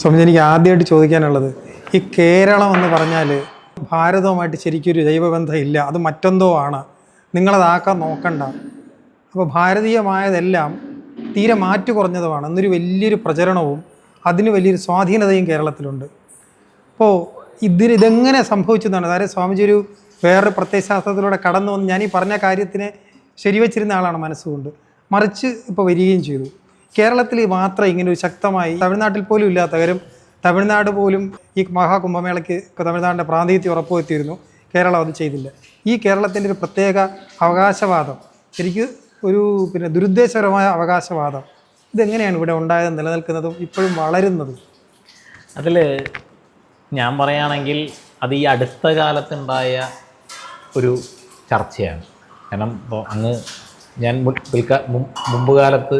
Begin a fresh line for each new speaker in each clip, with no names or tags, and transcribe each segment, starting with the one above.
സ്വാമി എനിക്ക് ആദ്യമായിട്ട് ചോദിക്കാനുള്ളത് ഈ കേരളം എന്ന് പറഞ്ഞാൽ ഭാരതവുമായിട്ട് ശരിക്കൊരു ജൈവബന്ധം ഇല്ല അത് മറ്റെന്തോ ആണ്. നിങ്ങളതാക്കാൻ നോക്കണ്ട. അപ്പോൾ ഭാരതീയമായതെല്ലാം തീരെ മാറ്റു കുറഞ്ഞതുമാണ്. എന്നൊരു വലിയൊരു പ്രചരണവും അതിന് വലിയൊരു സ്വാധീനതയും കേരളത്തിലുണ്ട്. അപ്പോൾ ഇതിന് ഇതെങ്ങനെ സംഭവിച്ചതാണ് അതായത് സ്വാമിജി ഒരു വേറൊരു പ്രത്യയശാസ്ത്രത്തിലൂടെ കടന്നു വന്ന് ഞാൻ ഈ പറഞ്ഞ കാര്യത്തിനെ ശരിവച്ചിരുന്ന ആളാണ് മനസ്സുകൊണ്ട്. മറിച്ച് ഇപ്പോൾ വരികയും ചെയ്തു. കേരളത്തിൽ മാത്രം ഇങ്ങനെ ഒരു ശക്തമായി തമിഴ്നാട്ടിൽ പോലും ഇല്ലാത്ത കാര്യം തമിഴ്നാട് പോലും ഈ മഹാകുംഭമേളയ്ക്ക് തമിഴ്നാടിന്റെ പ്രാതിനിധ്യം ഉറപ്പുവരുത്തിയിരുന്നു. കേരളം അത് ചെയ്തില്ല. ഈ കേരളത്തിന്റെ ഒരു പ്രത്യേക അവകാശവാദം എനിക്ക് ഒരു പിന്നെ ദുരുദ്ദേശപരമായ അവകാശവാദം ഇതെങ്ങനെയാണ് ഇവിടെ ഉണ്ടായത് നിലനിൽക്കുന്നതും ഇപ്പോഴും വളരുന്നതും?
അതിൽ ഞാൻ പറയുകയാണെങ്കിൽ അത് ഈ അടുത്ത കാലത്തുണ്ടായ ഒരു ചർച്ചയാണ്. കാരണം അങ്ങ് ഞാൻ മുൻപ് കാലത്ത്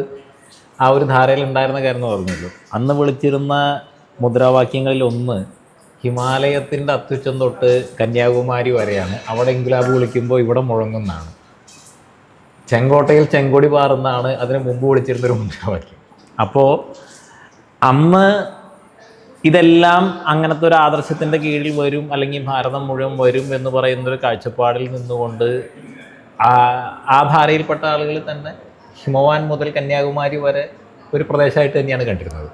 ആ ഒരു ധാരയിൽ ഉണ്ടായിരുന്ന കാര്യം പറഞ്ഞല്ലോ അന്ന് വിളിച്ചിരുന്ന മുദ്രാവാക്യങ്ങളിൽ ഒന്ന് ഹിമാലയത്തിന്റെ അത്യുച്ചം തൊട്ട് കന്യാകുമാരി വരെയാണ്. അവിടെ ഇൻകുലാബ് വിളിക്കുമ്പോൾ ഇവിടെ മുഴങ്ങുന്നതാണ്. ചെങ്കോട്ടയിൽ ചെങ്കൊടി പാറുന്നതാണ് അതിന് മുമ്പ് വിളിച്ചിരുന്നൊരു മുദ്രാവാക്യം. അപ്പോൾ അന്ന് ഇതെല്ലാം അങ്ങനത്തെ ഒരു ആദർശത്തിന്റെ കീഴിൽ വരും അല്ലെങ്കിൽ ഭാരതം മുഴുവൻ വരും എന്ന് പറയുന്നൊരു കാഴ്ചപ്പാടിൽ നിന്നുകൊണ്ട് ആ ആ ധാരയിൽപ്പെട്ട ആളുകൾ തന്നെ ഹിമവാൻ മുതൽ കന്യാകുമാരി വരെ ഒരു പ്രദേശമായിട്ട് തന്നെയാണ് കണ്ടിരുന്നത്.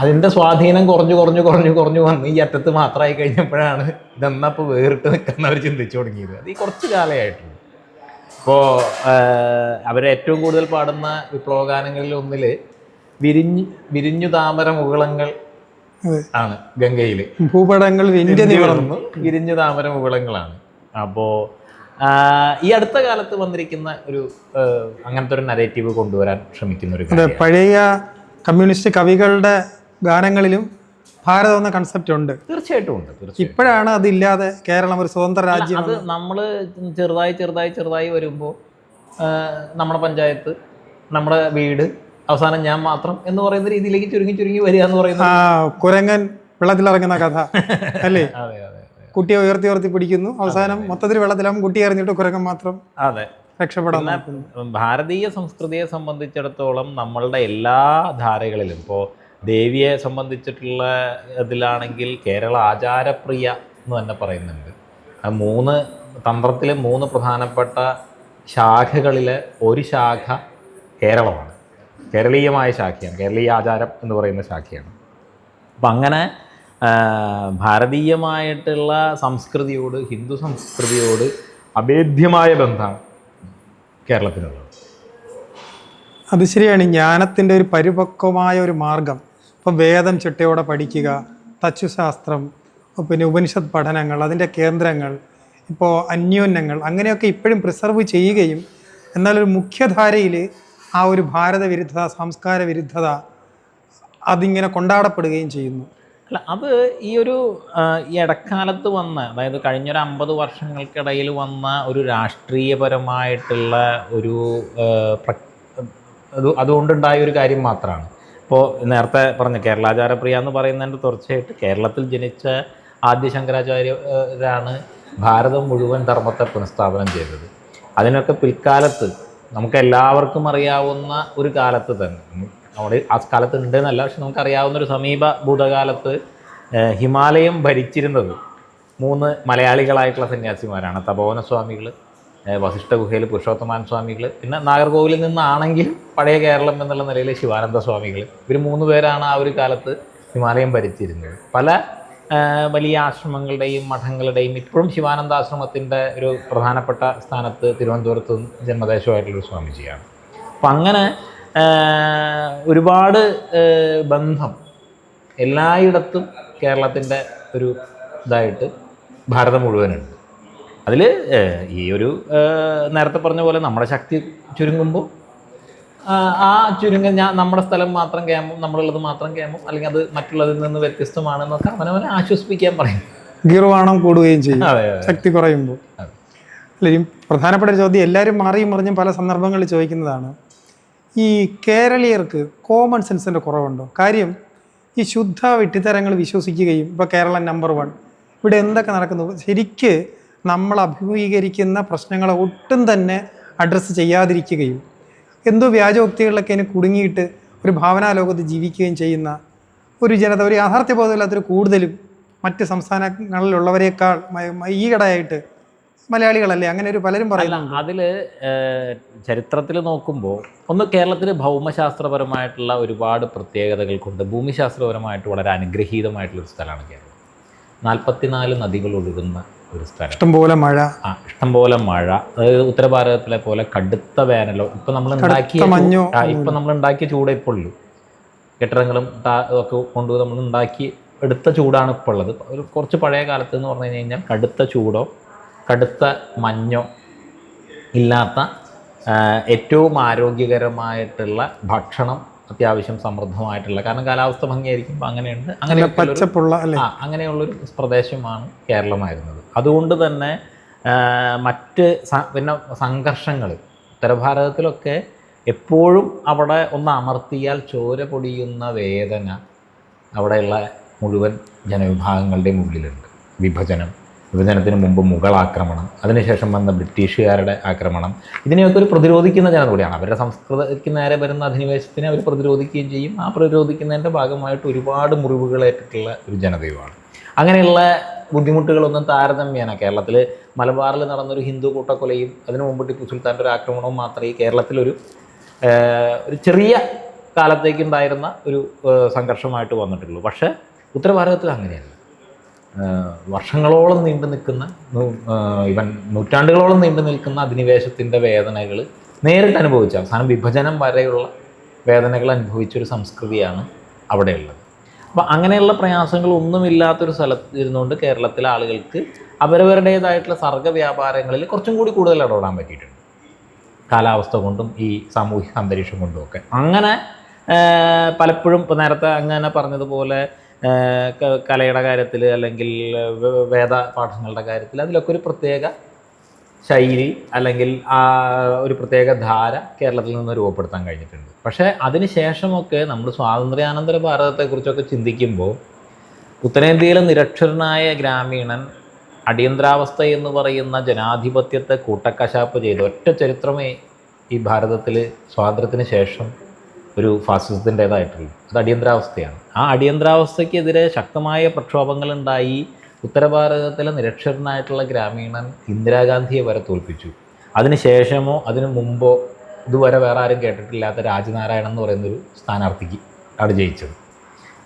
അതിന്റെ സ്വാധീനം കുറഞ്ഞു കുറഞ്ഞു കുറഞ്ഞു കുറഞ്ഞു വന്ന് ഈ അറ്റത്ത് മാത്രമായി കഴിഞ്ഞപ്പോഴാണ് ഇതെന്നപ്പോൾ വേറിട്ട് നിൽക്കുന്നവർ ചിന്തിച്ചു തുടങ്ങിയത്. അത് ഈ കുറച്ച് കാലമായിട്ടുള്ളൂ ഇപ്പോൾ അവർ ഏറ്റവും കൂടുതൽ പാടുന്ന വിപ്ലവഗാനങ്ങളിൽ ഒന്നിൽ വിരിഞ്ഞു വിരിഞ്ഞു താമര മുകുളങ്ങൾ ആണ് ഗംഗയിൽ
ഭൂപടങ്ങൾ
വിരിഞ്ഞു താമര മുകുളങ്ങളാണ്. അപ്പോൾ ഈ അടുത്ത കാലത്ത് വന്നിരിക്കുന്ന ഒരു അങ്ങനത്തെ ഒരു നരേറ്റീവ് കൊണ്ടുവരാൻ ശ്രമിക്കുന്ന ഒരു
പഴയ കമ്മ്യൂണിസ്റ്റ് കവികളുടെ ഗാനങ്ങളിലും ഭാരതം എന്ന കൺസെപ്റ്റ് ഉണ്ട്.
തീർച്ചയായിട്ടും ഉണ്ട്
ഇപ്പോഴാണ് അതില്ലാതെ കേരളം ഒരു സ്വതന്ത്ര രാജ്യം
അത് നമ്മൾ ചെറുതായി ചെറുതായി ചെറുതായി വരുമ്പോൾ നമ്മുടെ പഞ്ചായത്ത് നമ്മുടെ വീട് അവസാനം ഞാൻ മാത്രം എന്ന് പറയുന്ന രീതിയിലേക്ക് ചുരുങ്ങി ചുരുങ്ങി വരിക എന്ന് പറയുന്നത്
കുരങ്ങൻ വെള്ളത്തിലിറങ്ങുന്ന കഥ അല്ലേ?
അതെ അതെ.
കുട്ടിയെ ഉയർത്തി ഉയർത്തി പിടിക്കുന്നു. അവസാനം മൊത്തത്തിൽ വെള്ളത്തിലാകും കുട്ടി എറിഞ്ഞിട്ട് കുരങ്ങൻ മാത്രം
അതെ.
രക്ഷപ്പെടാൻ
ഭാരതീയ സംസ്കൃതിയെ സംബന്ധിച്ചിടത്തോളം നമ്മളുടെ എല്ലാ ധാരകളിലും ഇപ്പോൾ ദേവിയെ സംബന്ധിച്ചിട്ടുള്ള ഇതിലാണെങ്കിൽ കേരള ആചാരപ്രിയ എന്ന് തന്നെ പറയുന്നുണ്ട്. ആ മൂന്ന് തന്ത്രത്തിലെ മൂന്ന് പ്രധാനപ്പെട്ട ശാഖകളിലെ ഒരു ശാഖ കേരളമാണ്. കേരളീയമായ ശാഖയാണ്. കേരളീയ ആചാരം എന്ന് പറയുന്ന ശാഖയാണ്. അപ്പം അങ്ങനെ ഭാരതീയമായിട്ടുള്ള സംസ്കൃതിയോട് ഹിന്ദു സംസ്കൃതിയോട് അഭേദ്യമായ ബന്ധമാണ് കേരളത്തിനുള്ളത്
അത് ശരിയാണ്. ജ്ഞാനത്തിന്റെ ഒരു പരിപക്വമായ ഒരു മാർഗം. ഇപ്പം വേദം ചിട്ടയോടെ പഠിക്കുക തച്ചുശാസ്ത്രം പിന്നെ ഉപനിഷത്ത് പഠനങ്ങൾ അതിന്റെ കേന്ദ്രങ്ങൾ ഇപ്പോൾ അന്യോന്യങ്ങൾ അങ്ങനെയൊക്കെ ഇപ്പോഴും പ്രിസർവ് ചെയ്യുകയും എന്നാൽ ഒരു മുഖ്യധാരയിൽ ആ ഒരു ഭാരത വിരുദ്ധത സംസ്കാര വിരുദ്ധത അതിങ്ങനെ കൊണ്ടാടപ്പെടുകയും ചെയ്യുന്നു.
അല്ല അത് ഈ ഒരു ഇടക്കാലത്ത് വന്ന അതായത് കഴിഞ്ഞൊരു അമ്പത് വർഷങ്ങൾക്കിടയിൽ വന്ന ഒരു രാഷ്ട്രീയപരമായിട്ടുള്ള ഒരു അത് അതുകൊണ്ടുണ്ടായ ഒരു കാര്യം മാത്രമാണ് ഇപ്പോൾ നേരത്തെ പറഞ്ഞ കേരളാചാരപ്രിയ എന്ന് പറയുന്നതിന്റെ തുടർച്ചയായിട്ട് കേരളത്തിൽ ജനിച്ച ആദ്യ ശങ്കരാചാര്യരാണ് ഭാരതം മുഴുവൻ ധർമ്മത്തെ പുനഃസ്ഥാപനം ചെയ്തത്. അതിനൊക്കെ പിൽക്കാലത്ത് നമുക്ക് എല്ലാവർക്കും അറിയാവുന്ന ഒരു കാലത്ത് തന്നെ അവിടെ ആ കാലത്ത് ഉണ്ടെന്നല്ല പക്ഷെ നമുക്കറിയാവുന്ന ഒരു സമീപ ഭൂതകാലത്ത് ഹിമാലയം ഭരിച്ചിരുന്നത് മൂന്ന് മലയാളികളായിട്ടുള്ള സന്യാസിമാരാണ്. തപോവന സ്വാമികൾ വസിഷ്ഠ ഗുഹയിൽ പുരുഷോത്തമാൻ സ്വാമികൾ പിന്നെ നാഗർകോവിലിൽ നിന്നാണെങ്കിൽ പഴയ കേരളം എന്നുള്ള നിലയിൽ ശിവാനന്ദ സ്വാമികൾ ഇവർ മൂന്ന് പേരാണ് ആ ഒരു കാലത്ത് ഹിമാലയം ഭരിച്ചിരുന്നത്. പല വലിയ ആശ്രമങ്ങളുടെയും മഠങ്ങളുടെയും ഇപ്പോഴും ശിവാനന്ദാശ്രമത്തിന്റെ ഒരു പ്രധാനപ്പെട്ട സ്ഥാനത്ത് തിരുവനന്തപുരത്ത് ജന്മദേശമായിട്ടുള്ളൊരു സ്വാമിജിയാണ്. അപ്പം അങ്ങനെ ഒരുപാട് ബന്ധം എല്ലായിടത്തും കേരളത്തിന്റെ ഒരു ഇതായിട്ട് ഭാരതം മുഴുവനുണ്ട്. അതിൽ ഈ ഒരു നേരത്തെ പറഞ്ഞ പോലെ നമ്മുടെ ശക്തി ചുരുങ്ങുമ്പോൾ ആ, ചുരുങ്ങ ഞാൻ നമ്മുടെ സ്ഥലം മാത്രം ക്യാമ്പും നമ്മളുള്ളത് മാത്രം ക്യാമ്പും അല്ലെങ്കിൽ അത് മറ്റുള്ളതിൽ നിന്ന് വ്യത്യസ്തമാണെന്നൊക്കെ അവനെ ആശ്വസിപ്പിക്കാൻ പറയും.
ഗീർവാണം കൂടുകയും ചെയ്യും. ശക്തി കുറയുമ്പോൾ
അല്ലെങ്കിൽ
അല്ല പ്രധാനപ്പെട്ട ചോദ്യം എല്ലാവരും മാറിയും മറിഞ്ഞും പല സന്ദർഭങ്ങളിൽ ചോദിക്കുന്നതാണ്. ഈ കേരളീയർക്ക് കോമൺ സെൻസിന്റെ കുറവുണ്ടോ? കാര്യം ഈ ശുദ്ധ വിട്ടിത്തരങ്ങൾ വിശ്വസിക്കുകയും ഇപ്പോൾ കേരളം നമ്പർ വൺ ഇവിടെ എന്തൊക്കെ നടക്കുന്നു? ശരിക്ക് നമ്മൾ അഭിമുഖീകരിക്കുന്ന പ്രശ്നങ്ങളെ ഒട്ടും തന്നെ അഡ്രസ്സ് ചെയ്യാതിരിക്കുകയും എന്തോ വ്യാജോക്തികളിലൊക്കെ അതിന് കുടുങ്ങിയിട്ട് ഒരു ഭാവനാലോകത്ത് ജീവിക്കുകയും ചെയ്യുന്ന ഒരു ജനത ഒരു യാഥാർത്ഥ്യബോധമില്ലാത്തൊരു കൂടുതലും മറ്റ് സംസ്ഥാനങ്ങളിലുള്ളവരെക്കാൾ ഈ മ- ഈയിടെയായിട്ട് മലയാളികളല്ലേ? അങ്ങനെ ഒരു പലരും പറയുന്നു
അതിൽ ചരിത്രത്തിൽ നോക്കുമ്പോൾ ഒന്ന് കേരളത്തിൽ ഭൗമശാസ്ത്രപരമായിട്ടുള്ള ഒരുപാട് പ്രത്യേകതകൾ കൊണ്ട് ഭൂമിശാസ്ത്രപരമായിട്ട് വളരെ അനുഗ്രഹീതമായിട്ടുള്ളൊരു സ്ഥലമാണ് കേരളം. നാൽപ്പത്തിനാല് നദികൾ ഒഴുകുന്ന ഒരു സ്ഥലം.
ഇഷ്ടംപോലെ മഴ.
ആ ഇഷ്ടംപോലെ മഴ. അതായത് ഉത്തരഭാരതത്തിലെ പോലെ കടുത്ത വേനലോ ഇപ്പൊ നമ്മൾ ഉണ്ടാക്കിയ ഇപ്പൊ നമ്മൾ ഉണ്ടാക്കിയ ചൂടേ ഇപ്പോൾ ഉള്ളൂ. കെട്ടിടങ്ങളും ഒക്കെ കൊണ്ട് നമ്മൾ ഉണ്ടാക്കി എടുത്ത ചൂടാണ് ഇപ്പോൾ ഉള്ളത്. ഒരു കുറച്ച് പഴയ കാലത്ത് എന്ന് പറഞ്ഞു കഴിഞ്ഞാൽ കടുത്ത ചൂടോ കടുത്ത മഞ്ഞോ ഇല്ലാത്ത ഏറ്റവും ആരോഗ്യകരമായിട്ടുള്ള ഭക്ഷണം അത്യാവശ്യം സമൃദ്ധമായിട്ടുള്ള കാരണം കാലാവസ്ഥ ഭംഗിയായിരിക്കുമ്പോൾ അങ്ങനെയുണ്ട്. അങ്ങനെ
പച്ചപ്പുള്ള
ആ അങ്ങനെയുള്ളൊരു പ്രദേശമാണ് കേരളമായിരുന്നത്. അതുകൊണ്ട് തന്നെ മറ്റ് പിന്നെ സംഘർഷങ്ങൾ ഉത്തരഭാരതത്തിലൊക്കെ എപ്പോഴും അവിടെ ഒന്ന് അമർത്തിയാൽ ചോര പൊടിയുന്ന വേദന അവിടെയുള്ള മുഴുവൻ ജനവിഭാഗങ്ങളുടെയും ഉള്ളിലുണ്ട് വിഭജനം. വിഭജനത്തിന് മുമ്പ് മുഗൾ ആക്രമണം അതിനുശേഷം വന്ന ബ്രിട്ടീഷുകാരുടെ ആക്രമണം ഇതിനെയൊക്കെ ഒരു പ്രതിരോധിക്കുന്ന ജനത കൂടിയാണ്. അവരുടെ സംസ്കൃതിക്ക് നേരെ വരുന്ന അധിനിവേശത്തിനെ അവർ പ്രതിരോധിക്കുകയും ചെയ്യും. ആ പ്രതിരോധിക്കുന്നതിന്റെ ഭാഗമായിട്ട് ഒരുപാട് മുറിവുകളേറ്റിട്ടുള്ള ഒരു ജനതയുമാണ്. അങ്ങനെയുള്ള ബുദ്ധിമുട്ടുകളൊന്നും താരതമ്യേന കേരളത്തിൽ മലബാറിൽ നടന്നൊരു ഹിന്ദു കൂട്ടക്കൊലയും അതിനു മുമ്പ് ടിപ്പു സുൽത്താന്റെ ഒരു ആക്രമണവും മാത്രമേ കേരളത്തിലൊരു ഒരു ചെറിയ കാലത്തേക്കുണ്ടായിരുന്ന ഒരു സംഘർഷമായിട്ട് വന്നിട്ടുള്ളൂ. പക്ഷേ ഉത്തരഭാരതത്തിൽ അങ്ങനെയല്ല. വർഷങ്ങളോളം നീണ്ടു നിൽക്കുന്ന ഇവൻ നൂറ്റാണ്ടുകളോളം നീണ്ടു നിൽക്കുന്ന അധിനിവേശത്തിന്റെ വേദനകൾ നേരിട്ട് അനുഭവിച്ച. അവസാനം വിഭജനം വരെയുള്ള വേദനകൾ അനുഭവിച്ചൊരു സംസ്കൃതിയാണ് അവിടെയുള്ളത്. അപ്പോൾ അങ്ങനെയുള്ള പ്രയാസങ്ങൾ ഒന്നുമില്ലാത്തൊരു സ്ഥലത്ത് ഇരുന്നുകൊണ്ട് കേരളത്തിലെ ആളുകൾക്ക് അവരവരുടേതായിട്ടുള്ള സർഗ വ്യാപാരങ്ങളിൽ കുറച്ചും കൂടി കൂടുതൽ ഇടപെടാൻ പറ്റിയിട്ടുണ്ട്. കാലാവസ്ഥ കൊണ്ടും ഈ സാമൂഹിക അന്തരീക്ഷം കൊണ്ടും ഒക്കെ. അങ്ങനെ പലപ്പോഴും ഇപ്പോൾ നേരത്തെ അങ്ങനെ പറഞ്ഞതുപോലെ കലയുടെ കാര്യത്തിൽ അല്ലെങ്കിൽ വേദ പാഠങ്ങളുടെ കാര്യത്തിൽ അതിലൊക്കെ ഒരു പ്രത്യേക ശൈലി അല്ലെങ്കിൽ ആ ഒരു പ്രത്യേക ധാര കേരളത്തിൽ നിന്ന് രൂപപ്പെടുത്താൻ കഴിഞ്ഞിട്ടുണ്ട്. പക്ഷേ അതിന് ശേഷമൊക്കെ നമ്മൾ സ്വാതന്ത്ര്യാനന്തര ഭാരതത്തെക്കുറിച്ചൊക്കെ ചിന്തിക്കുമ്പോൾ ഉത്തരേന്ത്യയിലെ നിരക്ഷരനായ ഗ്രാമീണൻ അടിയന്തരാവസ്ഥ എന്ന് പറയുന്ന ജനാധിപത്യത്തെ കൂട്ടക്കശാപ്പ് ചെയ്ത ഒറ്റ ചരിത്രമേ ഈ ഭാരതത്തിൽ സ്വാതന്ത്ര്യത്തിന് ശേഷം ഒരു ഫാസിസത്തിന്റേതായിട്ടുള്ളത് അത് അടിയന്തരാവസ്ഥയാണ്. ആ അടിയന്തരാവസ്ഥയ്ക്കെതിരെ ശക്തമായ പ്രക്ഷോഭങ്ങളുണ്ടായി. ഉത്തരഭാരതത്തിലെ നിരക്ഷരനായിട്ടുള്ള ഗ്രാമീണൻ ഇന്ദിരാഗാന്ധിയെ വരെ തോൽപ്പിച്ചു. അതിനുശേഷമോ അതിനു മുമ്പോ ഇതുവരെ വേറെ ആരും കേട്ടിട്ടില്ലാത്ത രാജനാരായണൻ എന്ന് പറയുന്നൊരു സ്ഥാനാർത്ഥിക്ക് അവിടെ ജയിച്ചത്.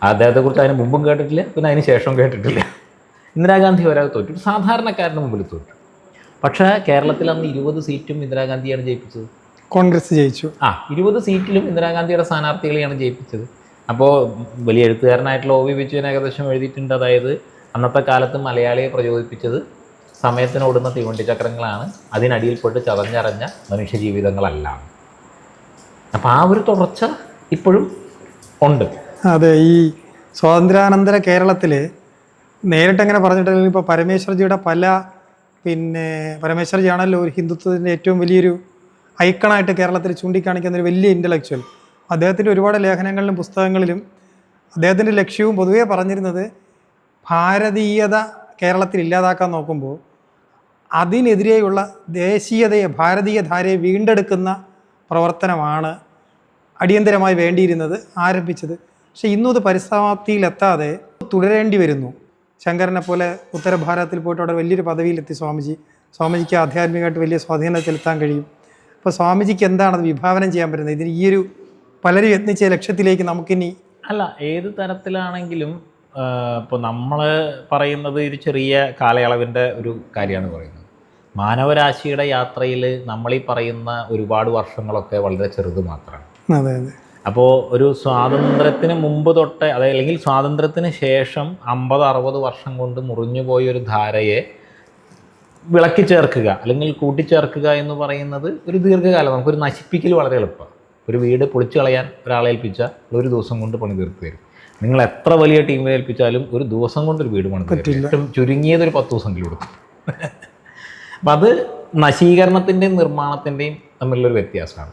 അദ്ദേഹത്തെക്കുറിച്ച് അതിന് മുമ്പും കേട്ടിട്ടില്ല പിന്നെ അതിന് ശേഷവും കേട്ടിട്ടില്ല. ഇന്ദിരാഗാന്ധി വരെ തോറ്റു. ഒരു സാധാരണക്കാരന്റെ മുമ്പിൽ തോറ്റു. പക്ഷേ കേരളത്തിൽ അന്ന് ഇരുപത് സീറ്റും ഇന്ദിരാഗാന്ധിയാണ് ജയിപ്പിച്ചത്.
കോൺഗ്രസ് ജയിച്ചു.
ആ ഇരുപത് സീറ്റിലും ഇന്ദിരാഗാന്ധിയുടെ സ്ഥാനാർത്ഥികളെയാണ് ജയിപ്പിച്ചത്. അപ്പോൾ വലിയ എഴുത്തുകാരനായിട്ടുള്ള ഒ വി വിജയൻ ഏകദേശം എഴുതിയിട്ടുണ്ട്. അതായത് അന്നത്തെ കാലത്ത് മലയാളിയെ പ്രചോദിപ്പിച്ചത് സമയത്തിനോടുന്ന തീവണ്ടി ചക്രങ്ങളാണ്. അതിനടിയിൽപ്പെട്ട് ചതഞ്ഞറഞ്ഞ മനുഷ്യജീവിതങ്ങളല്ല. അപ്പോൾ ആ ഒരു തുടർച്ച ഇപ്പോഴും ഉണ്ട്.
അതെ ഈ സ്വാതന്ത്ര്യാനന്തര കേരളത്തിൽ നേരിട്ടങ്ങനെ പറഞ്ഞിട്ടില്ലെങ്കിൽ ഇപ്പോൾ പരമേശ്വർജിയുടെ പല പിന്നെ പരമേശ്വർജിയാണല്ലോ ഒരു ഹിന്ദുത്വത്തിന്റെ ഏറ്റവും വലിയൊരു ഐക്കണായിട്ട് കേരളത്തിൽ ചൂണ്ടിക്കാണിക്കുന്ന ഒരു വലിയ ഇന്റലക്ച്വൽ അദ്ദേഹത്തിന്റെ ഒരുപാട് ലേഖനങ്ങളിലും പുസ്തകങ്ങളിലും അദ്ദേഹത്തിന്റെ ലക്ഷ്യവും പൊതുവേ പറഞ്ഞിരുന്നത് ഭാരതീയത കേരളത്തിൽ ഇല്ലാതാക്കാൻ നോക്കുമ്പോൾ അതിനെതിരെയുള്ള ദേശീയതയെ ഭാരതീയ ധാരയെ വീണ്ടെടുക്കുന്ന പ്രവർത്തനമാണ് അടിയന്തരമായി വേണ്ടിയിരുന്നത് ആരംഭിച്ചത്. പക്ഷേ ഇന്നും അത് പരിസമാപ്തിയിലെത്താതെ തുടരേണ്ടി വരുന്നു. ശങ്കരനെ പോലെ ഉത്തരഭാരതത്തിൽ പോയിട്ട് അവിടെ വലിയൊരു പദവിയിലെത്തി സ്വാമിജി. സ്വാമിജിക്ക് ആധ്യാത്മികമായിട്ട് വലിയ സ്വാധീനം ചെലുത്താൻ കഴിയും. അപ്പോൾ സ്വാമിജിക്ക് എന്താണത് വിഭാവനം ചെയ്യാൻ പറ്റുന്നത്? ഇതിന് ഈ ഒരു പലരും യത്നിച്ച ലക്ഷ്യത്തിലേക്ക് നമുക്കിനി
അല്ല ഏത് തരത്തിലാണെങ്കിലും ഇപ്പോൾ നമ്മൾ പറയുന്നത് ഒരു ചെറിയ കാലയളവിന്റെ ഒരു കാര്യമാണ് പറയുന്നത്. മാനവരാശിയുടെ യാത്രയിൽ നമ്മളീ പറയുന്ന ഒരുപാട് വർഷങ്ങളൊക്കെ വളരെ ചെറുത് മാത്രമാണ്.
അതെ അതെ.
അപ്പോൾ ഒരു സ്വാതന്ത്ര്യത്തിന് മുമ്പ് തൊട്ട് അതായത് അല്ലെങ്കിൽ സ്വാതന്ത്ര്യത്തിന് ശേഷം അമ്പത് അറുപത് വർഷം കൊണ്ട് മുറിഞ്ഞു പോയ ഒരു ധാരയെ വിളക്കി ചേർക്കുക അല്ലെങ്കിൽ കൂട്ടിച്ചേർക്കുക എന്ന് പറയുന്നത് ഒരു ദീർഘകാലം നമുക്കൊരു നശിപ്പിക്കൽ വളരെ എളുപ്പമാണ്. ഒരു വീട് പൊളിച്ചു കളയാൻ ഒരാളെ ഏൽപ്പിച്ചാൽ ഒരു ദിവസം കൊണ്ട് പണി തീർത്ത് തരും നിങ്ങൾ എത്ര വലിയ ടീമിനെ ഏൽപ്പിച്ചാലും ഒരു ദിവസം കൊണ്ട് ഒരു വീട് പണി തീർക്കും ചുരുങ്ങിയത് ഒരു പത്ത് ദിവസം കൊടുക്കും അപ്പം അത് നശീകരണത്തിന്റെയും നിർമ്മാണത്തിന്റെയും തമ്മിലുള്ളൊരു വ്യത്യാസമാണ്.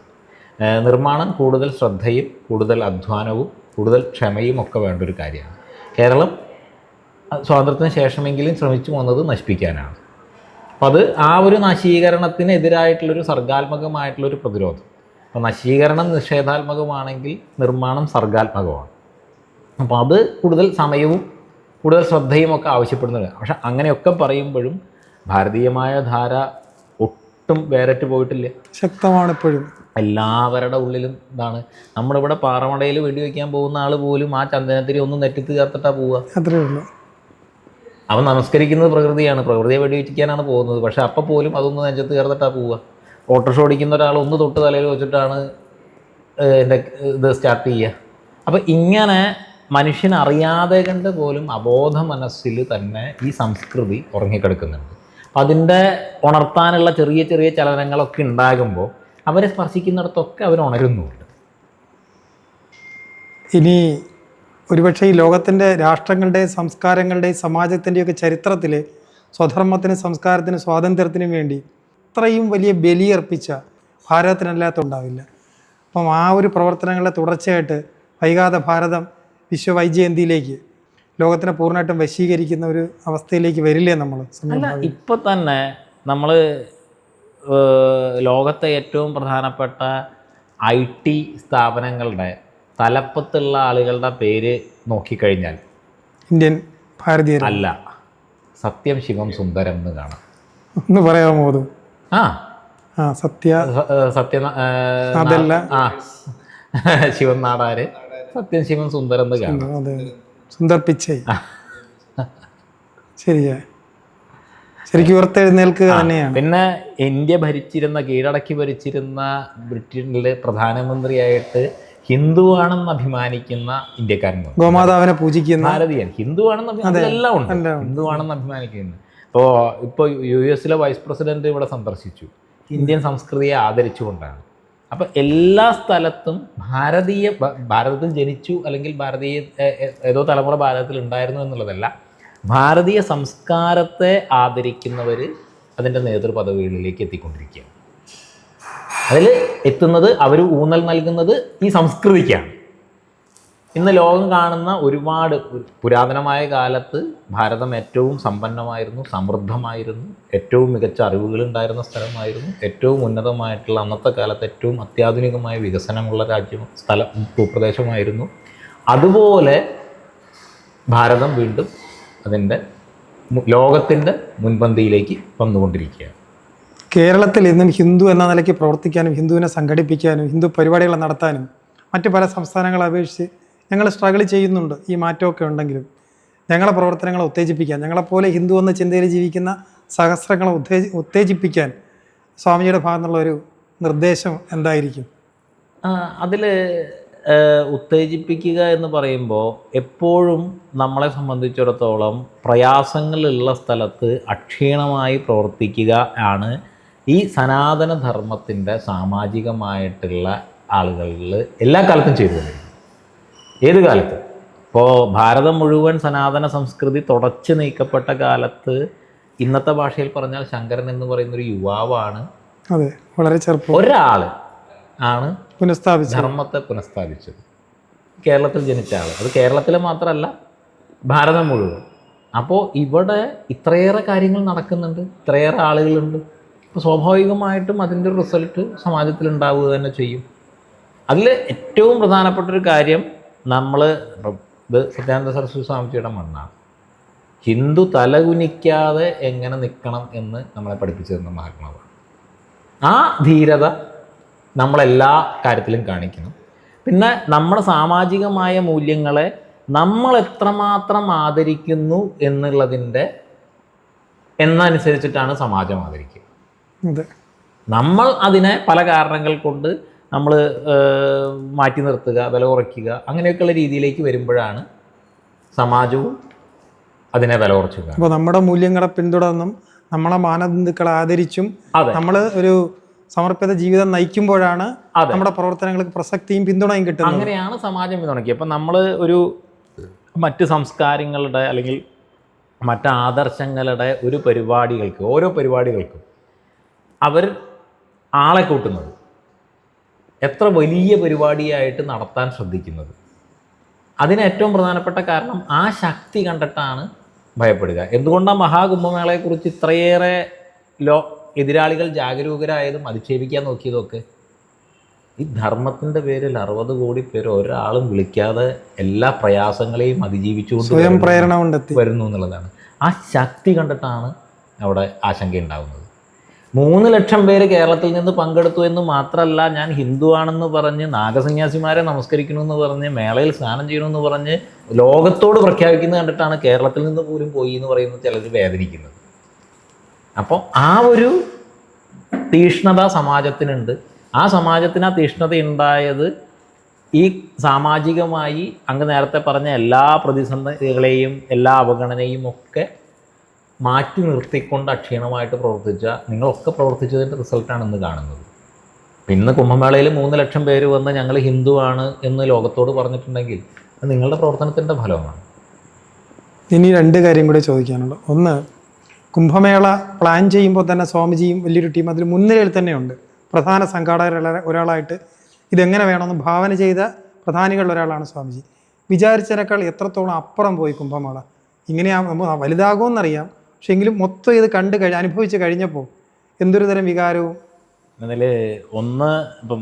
നിർമ്മാണം കൂടുതൽ ശ്രദ്ധയും കൂടുതൽ അധ്വാനവും കൂടുതൽ ക്ഷമയും ഒക്കെ വേണ്ട ഒരു കാര്യമാണ്. കേരളം സ്വാതന്ത്ര്യത്തിന് ശേഷമെങ്കിലും ശ്രമിച്ചു വന്നത് നശിപ്പിക്കാനാണ്. അപ്പം അത് ആ ഒരു നശീകരണത്തിനെതിരായിട്ടുള്ളൊരു സർഗാത്മകമായിട്ടുള്ളൊരു പ്രതിരോധം. അപ്പോൾ നശീകരണം നിഷേധാത്മകമാണെങ്കിൽ നിർമ്മാണം സർഗാത്മകമാണ്. അപ്പോൾ അത് കൂടുതൽ സമയവും കൂടുതൽ ശ്രദ്ധയും ഒക്കെ ആവശ്യപ്പെടുന്നുണ്ട്. പക്ഷെ അങ്ങനെയൊക്കെ പറയുമ്പോഴും ഭാരതീയമായ ധാര ഒട്ടും വേറിട്ട് പോയിട്ടില്ല.
ശക്തമാണ് ഇപ്പോഴും
എല്ലാവരുടെ ഉള്ളിലും ഇതാണ്. നമ്മളിവിടെ പാറമടയിൽ വെടിവെക്കാൻ പോകുന്ന ആൾ പോലും ആ ചന്ദനത്തിരി ഒന്ന് നെറ്റിത്ത് ചേർത്തിട്ടാണ് പോവുക.
അത്രേ ഉള്ളൂ.
അവൻ നമസ്കരിക്കുന്നത് പ്രകൃതിയാണ്. പ്രകൃതിയെ വെടിവെച്ചിക്കാനാണ് പോകുന്നത്. പക്ഷെ അപ്പം പോലും അതൊന്ന് നെഞ്ചത്ത് ചേർത്തിട്ടാ പോവുക. ഓട്ടോറിക്ഷ ഓടിക്കുന്ന ഒരാൾ ഒന്ന് തൊട്ട് തലയിൽ വെച്ചിട്ടാണ് എന്റെ ഇത് സ്റ്റാർട്ട് ചെയ്യുക. അപ്പം ഇങ്ങനെ മനുഷ്യൻ അറിയാതെ കണ്ട് പോലും അബോധ മനസ്സിൽ തന്നെ ഈ സംസ്കൃതി ഉറങ്ങിക്കിടക്കുന്നുണ്ട്. അപ്പം അതിന്റെ ഉണർത്താനുള്ള ചെറിയ ചെറിയ ചലനങ്ങളൊക്കെ ഉണ്ടാകുമ്പോൾ അവരെ സ്പർശിക്കുന്നിടത്തൊക്കെ അവർ ഉണരുന്നുണ്ട്
ഇനി ഒരുപക്ഷെ ഈ ലോകത്തിന്റെ രാഷ്ട്രങ്ങളുടെയും സംസ്കാരങ്ങളുടെയും സമാജത്തിന്റെയൊക്കെ ചരിത്രത്തിൽ സ്വധർമ്മത്തിനും സംസ്കാരത്തിനും സ്വാതന്ത്ര്യത്തിനും വേണ്ടി ഇത്രയും വലിയ ബലിയർപ്പിച്ച ഭാരതത്തിനല്ലാത്തുണ്ടാവില്ല അപ്പം ആ ഒരു പ്രവർത്തനങ്ങളെ തുടർച്ചയായിട്ട് വൈകാതെ ഭാരതം വിശ്വവൈജയന്തിയിലേക്ക് ലോകത്തിനെ പൂർണമായിട്ടും വശീകരിക്കുന്ന ഒരു അവസ്ഥയിലേക്ക് വരില്ലേ നമ്മൾ
അല്ല ഇപ്പൊ തന്നെ നമ്മൾ ലോകത്തെ ഏറ്റവും പ്രധാനപ്പെട്ട ഐ ടി സ്ഥാപനങ്ങളുടെ തലപ്പത്തുള്ള ആളുകളുടെ പേര് നോക്കിക്കഴിഞ്ഞാൽ
ഇന്ത്യൻ ഭാരതീയ
അല്ല സത്യം ശിവം സുന്ദരം എന്ന് കാണാം.
ഒന്ന് പറയാമോ അത്
ആ.
ആ സത്യ.
സത്യ
അതല്ല.
ആ. ശിവൻ നാടാര്. സത്യം ശിവൻ സുന്ദരം എന്ന് കാണാം.
അതെ. സുന്ദർ പിച്ചൈ. ശരിയാ. ശരിക്കും ഉയർത്തെഴുന്നേൽക്കുക തന്നെയാണ്.
പിന്നെ ഇന്ത്യ ഭരിച്ചിരുന്ന കീഴടക്കി ഭരിച്ചിരുന്ന ബ്രിട്ടനിലെ പ്രധാനമന്ത്രിയായിട്ട് ഹിന്ദുവാണെന്ന് അഭിമാനിക്കുന്ന ഇന്ത്യക്കാരൻ
ഗോമാതാവിനെ പൂജിക്കുന്ന
ഭാരതീയൻ. ഹിന്ദുവാണെന്ന്
എല്ലാം ഉണ്ട്.
ഹിന്ദുവാണെന്ന് അഭിമാനിക്കുന്നു. ഇപ്പോൾ ഇപ്പോൾ യു എസിലെ വൈസ് പ്രസിഡന്റ് ഇവിടെ സന്ദർശിച്ചു. ഇന്ത്യൻ സംസ്കൃതിയെ ആദരിച്ചുകൊണ്ടാണ്. അപ്പോൾ എല്ലാ സ്ഥലത്തും ഭാരതീയ ഭാരതത്തിൽ ജനിച്ചു അല്ലെങ്കിൽ ഭാരതീയ ഏതോ തലമുറ ഭാരതത്തിൽ ഉണ്ടായിരുന്നു എന്നുള്ളതല്ല ഭാരതീയ സംസ്കാരത്തെ ആദരിക്കുന്നവർ അതിന്റെ നേതൃപദവികളിലേക്ക് എത്തിക്കൊണ്ടിരിക്കുകയാണ്. അതിൽ എത്തുന്നത് അവർ ഊന്നൽ നൽകുന്നത് ഈ സംസ്കൃതിക്കാണ്. ഇന്ന് ലോകം കാണുന്ന ഒരുപാട് പുരാതനമായ കാലത്ത് ഭാരതം ഏറ്റവും സമ്പന്നമായിരുന്നു സമൃദ്ധമായിരുന്നു ഏറ്റവും മികച്ച അറിവുകളുണ്ടായിരുന്ന സ്ഥലമായിരുന്നു ഏറ്റവും ഉന്നതമായിട്ടുള്ള അന്നത്തെ കാലത്ത് ഏറ്റവും അത്യാധുനികമായ വികസനമുള്ള രാജ്യം സ്ഥലം ഭൂപ്രദേശമായിരുന്നു. അതുപോലെ ഭാരതം വീണ്ടും അതിന്റെ ലോകത്തിന്റെ മുൻപന്തിയിലേക്ക് വന്നുകൊണ്ടിരിക്കുകയാണ്.
കേരളത്തിൽ ഇന്നും ഹിന്ദു എന്ന നിലയ്ക്ക് പ്രവർത്തിക്കാനും ഹിന്ദുവിനെ സംഘടിപ്പിക്കാനും ഹിന്ദു പരിപാടികൾ നടത്താനും മറ്റ് പല സംസ്ഥാനങ്ങളെ അപേക്ഷിച്ച് ഞങ്ങൾ സ്ട്രഗിൾ ചെയ്യുന്നുണ്ട്. ഈ മാറ്റമൊക്കെ ഉണ്ടെങ്കിലും ഞങ്ങളെ പ്രവർത്തനങ്ങളെ ഉത്തേജിപ്പിക്കാൻ ഞങ്ങളെപ്പോലെ ഹിന്ദു എന്ന ചിന്തയിൽ ജീവിക്കുന്ന സഹസ്രങ്ങളെ ഉത്തേജി ഉത്തേജിപ്പിക്കാൻ സ്വാമിജിയുടെ ഭാഗത്തു നിന്നുള്ള ഒരു നിർദ്ദേശം എന്തായിരിക്കും?
അതിൽ ഉത്തേജിപ്പിക്കുക എന്ന് പറയുമ്പോൾ എപ്പോഴും നമ്മളെ സംബന്ധിച്ചിടത്തോളം പ്രയാസങ്ങളുള്ള സ്ഥലത്ത് അക്ഷീണമായി പ്രവർത്തിക്കുക ആണ് ഈ സനാതന ധർമ്മത്തിന്റെ സാമാജികമായിട്ടുള്ള ആളുകളിൽ എല്ലാ കാലത്തും ചെയ്തു ഏത് കാലത്ത്? ഇപ്പോൾ ഭാരതം മുഴുവൻ സനാതന സംസ്കൃതി തുടച്ചു നീക്കപ്പെട്ട കാലത്ത് ഇന്നത്തെ ഭാഷയിൽ പറഞ്ഞാൽ ശങ്കരൻ എന്ന് പറയുന്ന ഒരു യുവാവാണ്.
അതെ വളരെ ചെറുപ്പം.
ഒരാൾ ആണ്
പുനഃസ്ഥാപിച്ച
ധർമ്മത്തെ പുനഃസ്ഥാപിച്ചത്. കേരളത്തിൽ ജനിച്ച ആൾ അത് കേരളത്തിൽ മാത്രമല്ല ഭാരതം മുഴുവൻ. അപ്പോൾ ഇവിടെ ഇത്രയേറെ കാര്യങ്ങൾ നടക്കുന്നുണ്ട് ഇത്രയേറെ ആളുകളുണ്ട്. അപ്പോൾ സ്വാഭാവികമായിട്ടും അതിന്റെ റിസൾട്ട് സമാജത്തിൽ ഉണ്ടാവുക തന്നെ ചെയ്യും. അതിൽ ഏറ്റവും പ്രധാനപ്പെട്ട ഒരു കാര്യം നമ്മൾ സത്യാനന്ദ സരസ്വതി സ്വാമിജിയുടെ മണ്ണാണ്. ഹിന്ദു തലകുനിക്കാതെ എങ്ങനെ നിൽക്കണം എന്ന് നമ്മളെ പഠിപ്പിച്ചു തന്ന മഹാത്മാവാണ്. ആ ധീരത നമ്മളെല്ലാ കാര്യത്തിലും കാണിക്കണം. പിന്നെ നമ്മുടെ സാമാജികമായ മൂല്യങ്ങളെ നമ്മൾ എത്രമാത്രം ആദരിക്കുന്നു എന്നുള്ളതിന്റെ എന്നനുസരിച്ചിട്ടാണ് സമാജം ആദരിക്കുക
അതെ
നമ്മൾ അതിനെ പല കാരണങ്ങൾ കൊണ്ട് നമ്മൾ മാറ്റി നിർത്തുക വില കുറയ്ക്കുക അങ്ങനെയൊക്കെയുള്ള രീതിയിലേക്ക് വരുമ്പോഴാണ് സമാജവും അതിനെ വില കുറച്ചു
അപ്പോൾ നമ്മുടെ മൂല്യങ്ങളെ പിന്തുടർന്നും നമ്മളെ മാനദണ്ഡുക്കളെ ആദരിച്ചും നമ്മൾ ഒരു സമർപ്പിത ജീവിതം നയിക്കുമ്പോഴാണ് നമ്മുടെ പ്രവർത്തനങ്ങൾക്ക് പ്രസക്തിയും പിന്തുണയും കിട്ടുന്നത്.
അങ്ങനെയാണ് സമാജം പിന്തുണയ്ക്കുക. അപ്പം നമ്മൾ ഒരു മറ്റ് സംസ്കാരങ്ങളുടെ അല്ലെങ്കിൽ മറ്റ് ആദർശങ്ങളുടെ ഒരു പരിപാടികൾക്ക് ഓരോ പരിപാടികൾക്കും അവർ ആളെ കൂട്ടുന്നത്. എത്ര വലിയ പരിപാടിയായിട്ട് നടത്താൻ ശ്രദ്ധിക്കുന്നത്. അതിന് ഏറ്റവും പ്രധാനപ്പെട്ട കാരണം ആ ശക്തി കണ്ടിട്ടാണ് ഭയപ്പെടുക. എന്തുകൊണ്ടാണ് മഹാകുംഭമേളയെക്കുറിച്ച് ഇത്രയേറെ ലോ എതിരാളികൾ ജാഗരൂകരായതും അധിക്ഷേപിക്കാൻ നോക്കിയതൊക്കെ? ഈ ധർമ്മത്തിന്റെ പേരിൽ അറുപത് കോടി പേര് ഒരാളും വിളിക്കാതെ എല്ലാ പ്രയാസങ്ങളെയും അതിജീവിച്ചുകൊണ്ട്
സ്വയം പ്രേരണ
വരുന്നു എന്നുള്ളതാണ്. ആ ശക്തി കണ്ടിട്ടാണ് അവിടെ ആശങ്ക ഉണ്ടാകുന്നത്. മൂന്ന് ലക്ഷം പേര് കേരളത്തിൽ നിന്ന് പങ്കെടുത്തു എന്ന് മാത്രമല്ല ഞാൻ ഹിന്ദു ആണെന്ന് പറഞ്ഞ് നാഗസന്യാസിമാരെ നമസ്കരിക്കണമെന്ന് പറഞ്ഞ് മേളയിൽ സ്നാനം ചെയ്യണമെന്ന് പറഞ്ഞ് ലോകത്തോട് പ്രഖ്യാപിക്കുന്നത് കണ്ടിട്ടാണ് കേരളത്തിൽ നിന്ന് പോലും പോയി എന്ന് പറയുന്നത് ചിലർ വേദനിക്കുന്നത്. അപ്പോൾ ആ ഒരു തീഷ്ണത സമാജത്തിനുണ്ട്. ആ സമാജത്തിന് ആ തീഷ്ണത ഉണ്ടായത് ഈ സാമാജികമായി അങ്ങ് നേരത്തെ പറഞ്ഞ എല്ലാ പ്രതിസന്ധികളെയും എല്ലാ അവഗണനയും ഒക്കെ മാറ്റി നിർത്തിക്കൊണ്ട് അക്ഷീണമായിട്ട് പ്രവർത്തിച്ച നിങ്ങളൊക്കെ പ്രവർത്തിച്ചതിന്റെ റിസൾട്ടാണ് ഇന്ന് കാണുന്നത്. പിന്നെ കുംഭമേളയിൽ മൂന്ന് ലക്ഷം പേര് വന്ന് ഞങ്ങൾ ഹിന്ദുവാണ് എന്ന് ലോകത്തോട് പറഞ്ഞിട്ടുണ്ടെങ്കിൽ അത് നിങ്ങളുടെ പ്രവർത്തനത്തിന്റെ ഫലമാണ്.
ഇനി രണ്ട് കാര്യം കൂടെ ചോദിക്കാനുള്ളൂ ഒന്ന് കുംഭമേള പ്ലാൻ ചെയ്യുമ്പോൾ തന്നെ സ്വാമിജിയും വലിയൊരു ടീം അതിൽ മുൻനിരയിൽ തന്നെയുണ്ട്. പ്രധാന സംഘാടകരെ ഒരാളായിട്ട് ഇതെങ്ങനെ വേണമെന്ന് ഭാവന ചെയ്ത പ്രധാനികളിൽ ഒരാളാണ് സ്വാമിജി. വിചാരിച്ചതിനേക്കാൾ എത്രത്തോളം അപ്പുറം പോയി കുംഭമേള? ഇങ്ങനെയാ വലുതാകുമെന്നറിയാം. പക്ഷെ എങ്കിലും മൊത്തം ഇത് കണ്ട് കഴി അനുഭവിച്ച് കഴിഞ്ഞപ്പോൾ എന്തൊരു തരം വികാരവും?
അതിൽ ഒന്ന് ഇപ്പം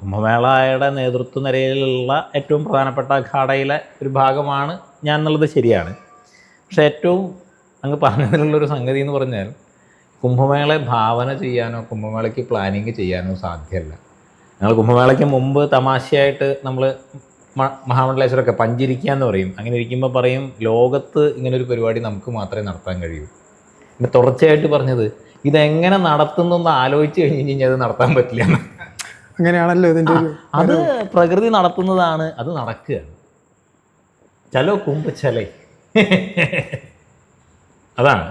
കുംഭമേളയുടെ നേതൃത്വ നിരയിലുള്ള ഏറ്റവും പ്രധാനപ്പെട്ട ഘാടയിലെ ഒരു ഭാഗമാണ് ഞാൻ എന്നുള്ളത് ശരിയാണ്. പക്ഷേ ഏറ്റവും അങ്ങ് പറഞ്ഞതിലുള്ളൊരു സംഗതി എന്ന് പറഞ്ഞാൽ കുംഭമേളയെ ഭാവന ചെയ്യാനോ കുംഭമേളയ്ക്ക് പ്ലാനിങ് ചെയ്യാനോ സാധ്യമല്ല. ഞങ്ങൾ കുംഭമേളയ്ക്ക് മുമ്പ് തമാശയായിട്ട് നമ്മൾ മഹാമണ്ഡലേശ്വരമൊക്കെ പഞ്ചിരിക്കുക എന്ന് പറയും. അങ്ങനെ ഇരിക്കുമ്പോൾ പറയും ലോകത്ത് ഇങ്ങനെ ഒരു പരിപാടി നമുക്ക് മാത്രമേ നടത്താൻ കഴിയൂ. പിന്നെ തുടർച്ചയായിട്ട് പറഞ്ഞത് ഇതെങ്ങനെ നടത്തുന്നെന്ന് ആലോചിച്ച് കഴിഞ്ഞ് കഴിഞ്ഞാൽ അത് നടത്താൻ പറ്റില്ല.
അങ്ങനെയാണല്ലോ ഇതിന്റെ
അത് പ്രകൃതി നടത്തുന്നതാണ് അത് നടക്കുക ചലോ കുമ്പ് ചലേ. അതാണ്.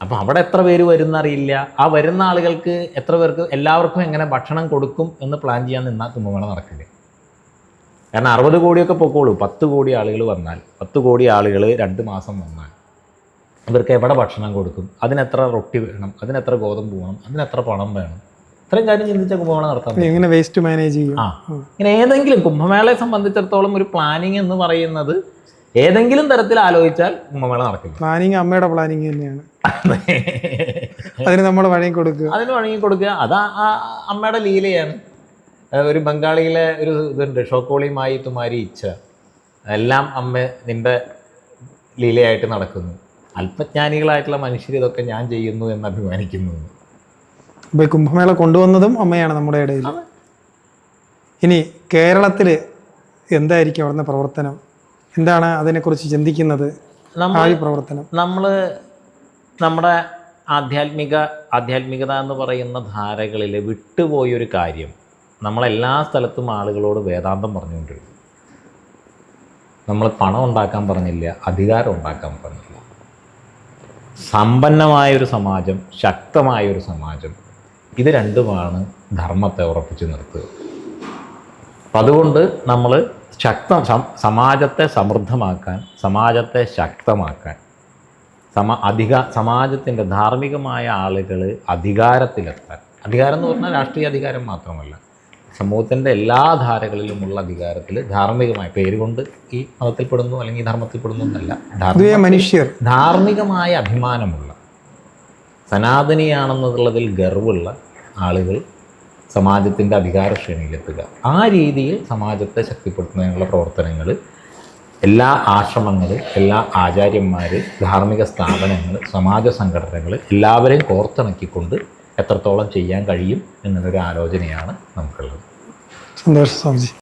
അപ്പം അവിടെ എത്ര പേര് വരുന്നറിയില്ല. ആ വരുന്ന ആളുകൾക്ക് എത്ര പേർക്ക് എല്ലാവർക്കും എങ്ങനെ ഭക്ഷണം കൊടുക്കും എന്ന് പ്ലാൻ ചെയ്യാൻ നിന്നാൽ കുംഭമേള നടക്കില്ല കാരണം അറുപത് കോടിയൊക്കെ പൊക്കോളൂ. പത്ത് കോടി ആളുകൾ വന്നാൽ പത്ത് കോടി ആളുകൾ രണ്ട് മാസം വന്നാൽ ഇവർക്ക് എവിടെ ഭക്ഷണം കൊടുക്കും? അതിനെത്ര റൊട്ടി വേണം? അതിനെത്ര ഗോതമ്പ് വേണം? അതിനെത്ര പണം വേണം? ഇത്രയും കാര്യം ചിന്തിച്ച കുംഭമേള നടത്താം
എങ്ങനെ വേസ്റ്റ് മാനേജ് ചെയ്യും.
ആ. ഇങ്ങനെ ഏതെങ്കിലും കുംഭമേളയെ സംബന്ധിച്ചിടത്തോളം ഒരു പ്ലാനിങ് എന്ന് പറയുന്നത് ഏതെങ്കിലും തരത്തിൽ ആലോചിച്ചാൽ കുംഭമേള നടക്കില്ല.
പ്ലാനിങ് അമ്മയുടെ പ്ലാനിങ് തന്നെയാണ്. അതിന് നമ്മൾ വഴങ്ങി കൊടുക്കുക.
അതിന് വഴങ്ങി കൊടുക്കുക. അത് അമ്മയുടെ ലീലയാണ്. ഒരു ബംഗാളിയിലെ ഒരു ഇതുണ്ട് ഷോക്കോളിയുമായി തുമാരി ഇച്ഛ. എല്ലാം അമ്മ നിന്റെ ലീലയായിട്ട് നടക്കുന്നു. അല്പജ്ഞാനികളായിട്ടുള്ള മനുഷ്യർ ഇതൊക്കെ ഞാൻ ചെയ്യുന്നു എന്ന് അഭിമാനിക്കുന്നു.
അപ്പോൾ കുംഭമേള കൊണ്ടുവന്നതും അമ്മയാണ് നമ്മുടെ ഇടയിൽ. ഇനി കേരളത്തിൽ എന്തായിരിക്കും അവിടുന്ന് പ്രവർത്തനം? എന്താണ് അതിനെക്കുറിച്ച് ചിന്തിക്കുന്നത്? പ്രവർത്തനം.
നമ്മൾ നമ്മുടെ ആധ്യാത്മിക ആധ്യാത്മികത എന്ന് പറയുന്ന ധാരകളിൽ വിട്ടുപോയൊരു കാര്യം. നമ്മളെല്ലാ സ്ഥലത്തും ആളുകളോട് വേദാന്തം പറഞ്ഞുകൊണ്ടിരുന്നു. നമ്മൾ പണം ഉണ്ടാക്കാൻ പറഞ്ഞില്ല അധികാരം ഉണ്ടാക്കാൻ പറഞ്ഞില്ല. സമ്പന്നമായൊരു സമാജം ശക്തമായൊരു സമാജം ഇത് രണ്ടുമാണ് ധർമ്മത്തെ ഉറപ്പിച്ചു നിർത്തുക. അപ്പം അതുകൊണ്ട് നമ്മൾ ശക്ത സമാജത്തെ സമൃദ്ധമാക്കാൻ സമാജത്തെ ശക്തമാക്കാൻ സമ അധിക സമാജത്തിന്റെ ധാർമ്മികമായ ആളുകൾ അധികാരത്തിലെത്താൻ. അധികാരം എന്ന് പറഞ്ഞാൽ രാഷ്ട്രീയ അധികാരം മാത്രമല്ല. സമൂഹത്തിന്റെ എല്ലാ ധാരകളിലുമുള്ള അധികാരത്തിൽ ധാർമ്മികമായ പേരുകൊണ്ട് ഈ മതത്തിൽപ്പെടുന്നു അല്ലെങ്കിൽ ഈ ധർമ്മത്തിൽപ്പെടുന്നു എന്നല്ല.
മനുഷ്യർ.
ധാർമ്മികമായ അഭിമാനമുള്ള സനാതനിയാണെന്നുള്ളതിൽ ഗർവുള്ള ആളുകൾ സമാജത്തിന്റെ അധികാര ശ്രേണിയിലെത്തുക. ആ രീതിയിൽ സമാജത്തെ ശക്തിപ്പെടുത്തുന്നതിനുള്ള പ്രവർത്തനങ്ങൾ എല്ലാ ആശ്രമങ്ങൾ എല്ലാ ആചാര്യന്മാർ ധാർമ്മിക സ്ഥാപനങ്ങൾ സമാജ സംഘടനകൾ എല്ലാവരെയും കോർത്തിണക്കിക്കൊണ്ട് എത്രത്തോളം ചെയ്യാൻ കഴിയും എന്നുള്ളൊരു ആലോചനയാണ് നമുക്കുള്ളത്.
സന്തോഷം സ്വാമിജി.